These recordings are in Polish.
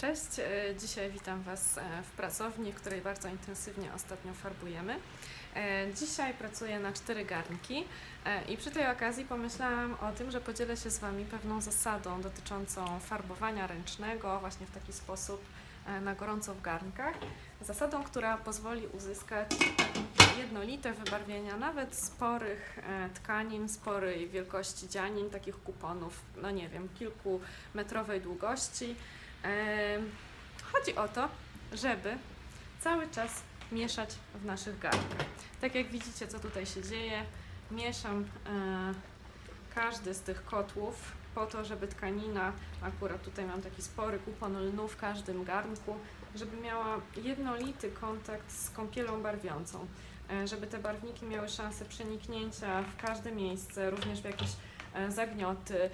Cześć, e, dzisiaj witam Was e, w pracowni, w której bardzo intensywnie ostatnio farbujemy. E, Dzisiaj pracuję na cztery garnki i przy tej okazji pomyślałam o tym, że podzielę się z Wami pewną zasadą dotyczącą farbowania ręcznego właśnie w taki sposób na gorąco w garnkach. Zasadą, która pozwoli uzyskać jednolite wybarwienia nawet sporych tkanin, sporej wielkości dzianin, takich kuponów, no nie wiem, kilkumetrowej długości. Chodzi o to, żeby cały czas mieszać w naszych garnkach. Tak jak widzicie, co tutaj się dzieje, mieszam e, każdy z tych kotłów po to, żeby tkanina, akurat tutaj mam taki spory kupon lnu w każdym garnku, żeby miała jednolity kontakt z kąpielą barwiącą, e, żeby te barwniki miały szansę przeniknięcia w każde miejsce, również w jakieś zagnioty,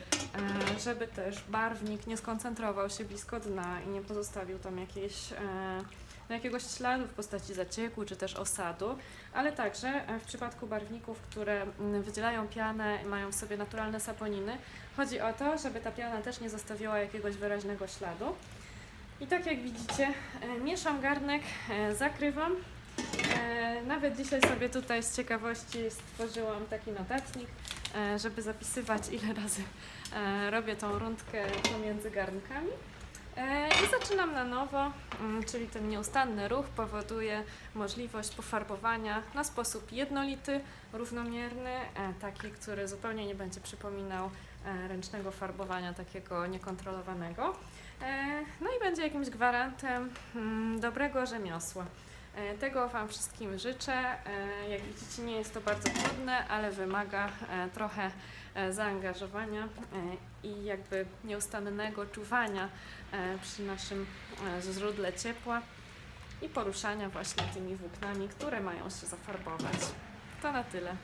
e, żeby też barwnik nie skoncentrował się blisko dna i nie pozostawił tam jakiejś, e, no, jakiegoś śladu w postaci zacieku czy też osadu, ale także e, w przypadku barwników, które wydzielają pianę i mają w sobie naturalne saponiny, chodzi o to, żeby ta piana też nie zostawiała jakiegoś wyraźnego śladu. I tak jak widzicie, e, mieszam garnek, e, zakrywam. E, Nawet dzisiaj sobie tutaj z ciekawości stworzyłam taki notatnik, e, żeby zapisywać ile razy e, robię tą rundkę pomiędzy garnkami. E, I zaczynam na nowo, mm, czyli ten nieustanny ruch powoduje możliwość pofarbowania na sposób jednolity, równomierny, e, taki, który zupełnie nie będzie przypominał e, ręcznego farbowania takiego niekontrolowanego. E, No i będzie jakimś gwarantem mm, dobrego rzemiosła. E, Tego Wam wszystkim życzę. E, Jak widzicie, nie jest to bardzo trudne, ale wymaga e, trochę zaangażowania i jakby nieustannego czuwania przy naszym źródle ciepła i poruszania właśnie tymi włóknami, które mają się zafarbować. To na tyle.